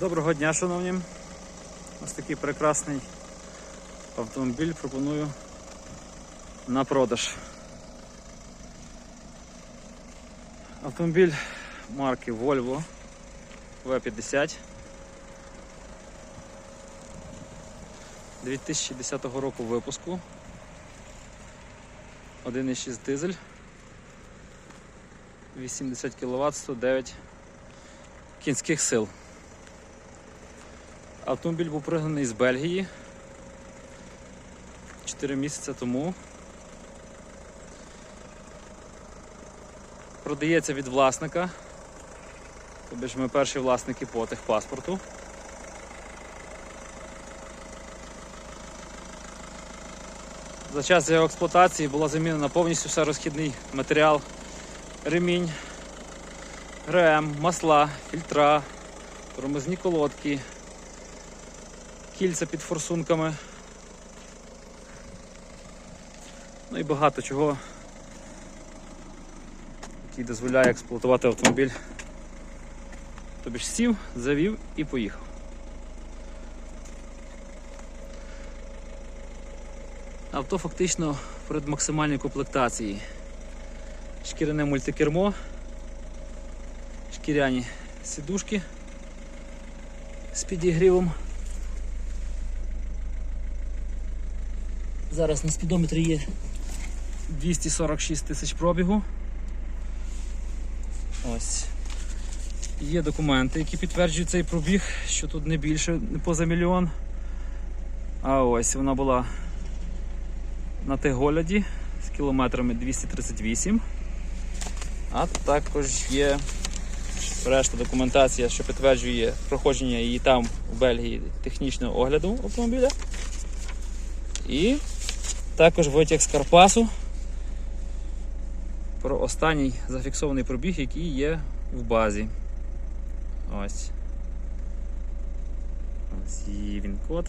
Доброго дня, шановні. Ось такий прекрасний автомобіль пропоную на продаж. Автомобіль марки Volvo V50 2010 року випуску. 1,6 дизель. 80 кВт, 109 кінських сил. Автомобіль був пригнаний з Бельгії 4 місяці тому. Продається від власника. Тобто ж ми перші власники по техпаспорту. За час його експлуатації була замінена повністю все розхідний матеріал, ремінь, РМ, масла, фільтра, тормозні колодки, кільця під форсунками. Ну і багато чого, який дозволяє експлуатувати автомобіль. Тобі ж сів, завів і поїхав. Авто фактично в предмаксимальній комплектації. Шкіряне мультикермо, шкіряні сідушки з підігрівом. Зараз на спідометрі є 246 тисяч пробігу. Ось. Є документи, які підтверджують цей пробіг, що тут не більше, не поза мільйон. А ось вона була на Теголяді з кілометрами 238. А також є решта документація, що підтверджує проходження її там в Бельгії технічного огляду автомобіля. І також витяг з Карпасу про останній зафіксований пробіг, який є в базі. Ось. Ось її він код.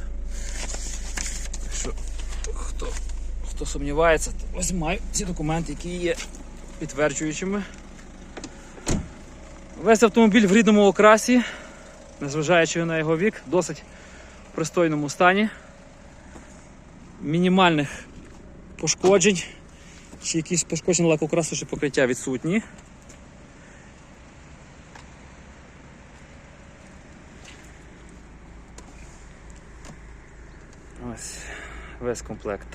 Так що, хто, хто сумнівається, то ось маю ці документи, які є підтверджуючими. Весь автомобіль в рідному окрасі, незважаючи на його вік, досить пристойному стані. Мінімальних пошкоджень, чи якісь пошкодження лакокрасу чи покриття відсутні. Ось весь комплект.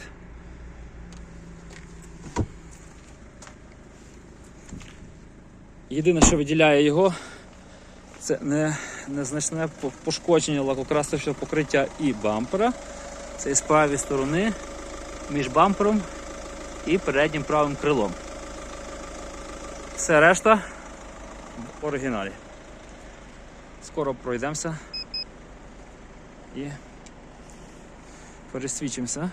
Єдине, що виділяє його, це не, незначне по- пошкодження лакокрасочного покриття і бампера. Це з правої сторони між бампером і переднім правим крилом. Все решта в оригіналі. Скоро пройдемося і пересвідчимося.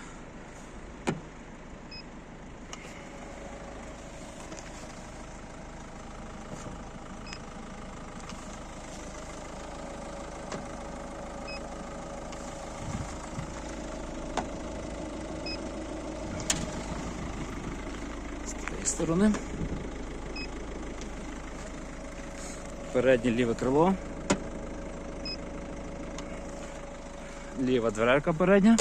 Сторони. Переднє ліве крило. Ліва дверка передня.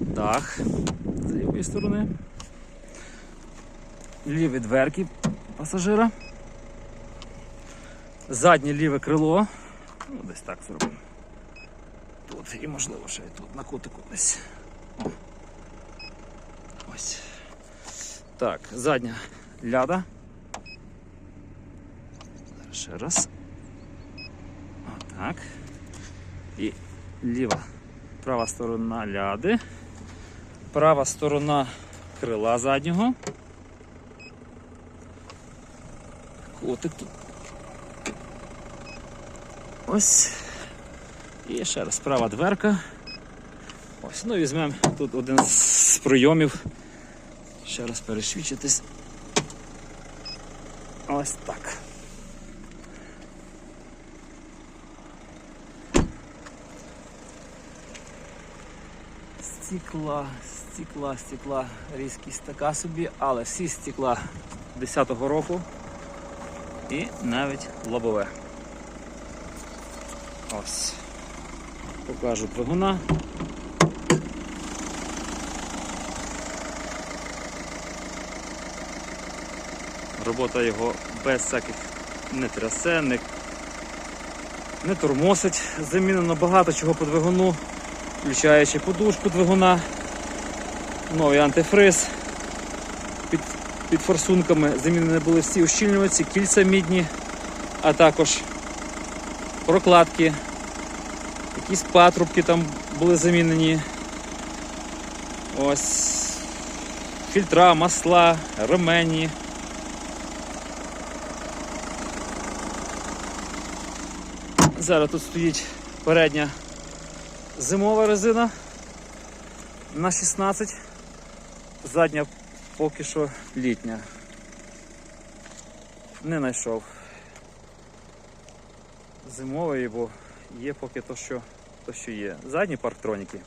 Дах з лівої сторони. Ліві дверки пасажира. Заднє ліве крило. Ну, десь так зробимо. Тут і можливо ще і тут на кутику десь. Ось. Так, задня ляда. Ще раз. Отак. І ліва, права сторона ляди, права сторона крила заднього. Котик тут. Ось. І ще раз права дверка. Ось, ну візьмемо тут один з прийомів. Ще раз пересвідчитись. Ось так. Стекла, стекла, стекла, різкість така собі, але всі стекла 10-го року і навіть лобове. Ось. Покажу двигуна. Робота його без всяких не трясе, не, не тормосить. Замінено багато чого по двигуну, включаючи подушку двигуна, новий антифриз. Під, під форсунками замінені були всі ущільнювачі, кільця мідні, а також прокладки, якісь патрубки там були замінені. Ось фільтра, масла, ремені. Зараз тут стоїть передня зимова резина на 16, задня поки що літня. Не знайшов зимової, бо є поки то, що, то, що є. Задні парктроніки.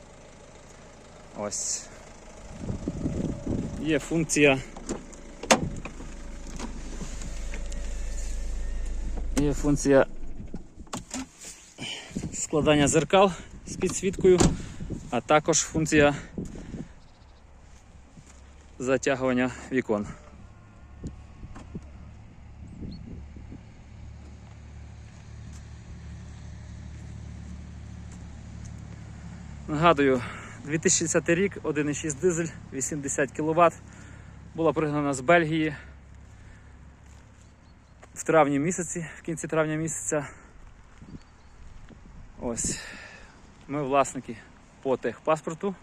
Ось. Є функція. Є функція складання зеркал з підсвіткою, а також функція затягування вікон. Нагадую, 2010 рік, 1,6 дизель, 80 кВт. Була пригнана з Бельгії в травні місяці, в кінці травня місяця. Ось. Ми власники по техпаспорту.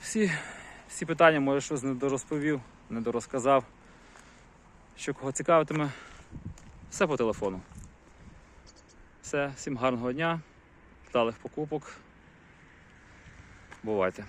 Всі, всі питання, може, щось недорозповів, недорозказав. Що кого цікавитиме, все по телефону. Все, всім гарного дня, вдалих покупок. Бувайте.